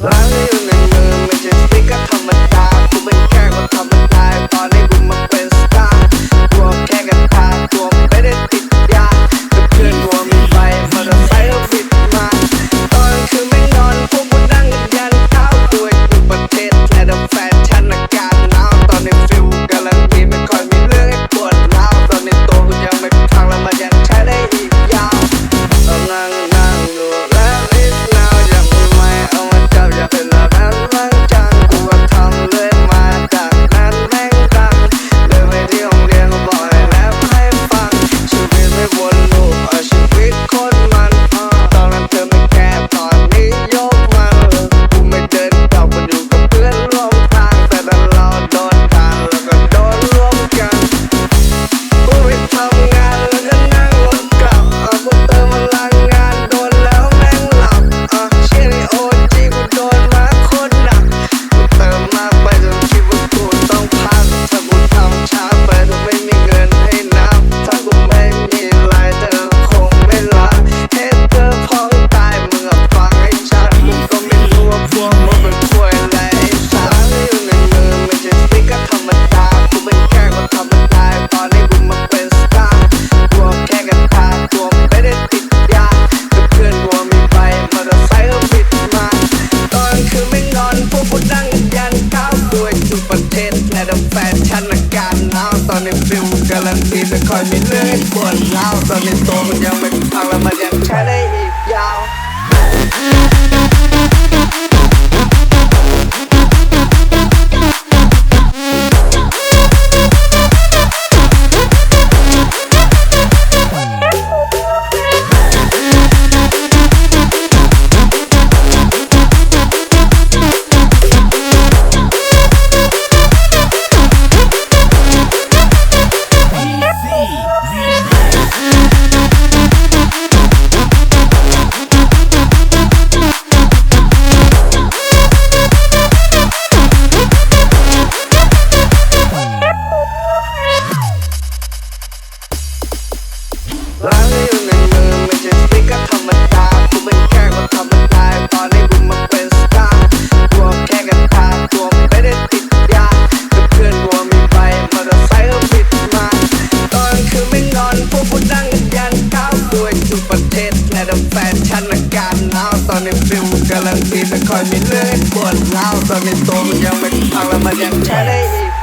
Vale. การันตีจะคอยมีเรื่องปวดร้าวตอนนี้โตมันยังไม่พังแล้วมันยังใช้ได้อีกยาว ร้านที่อยู่ในมือไม่ใช่สติ๊กเกอร์ธรรมดากูเป็นแค่คนธรรมดาตอนนี้กูมาเป็นสตาร์กลัวแค่กันตากลัวไม่ได้ติดยากัเพื่อนวัวมีไปมอเตอร์ไซค์ก็ผิดมา ตอนคืนไม่นอนพวกกูนั่งยันเท้าด้วยทุกประเทศในดับแฟชั่นอากาศหนาวตอนนี้ฟิลกำลังดีแต่คอยมีเรื่องปวดร้าวตอนนี้ตัวมันยังไม่พังแล้วมันยังใช้ได้อีก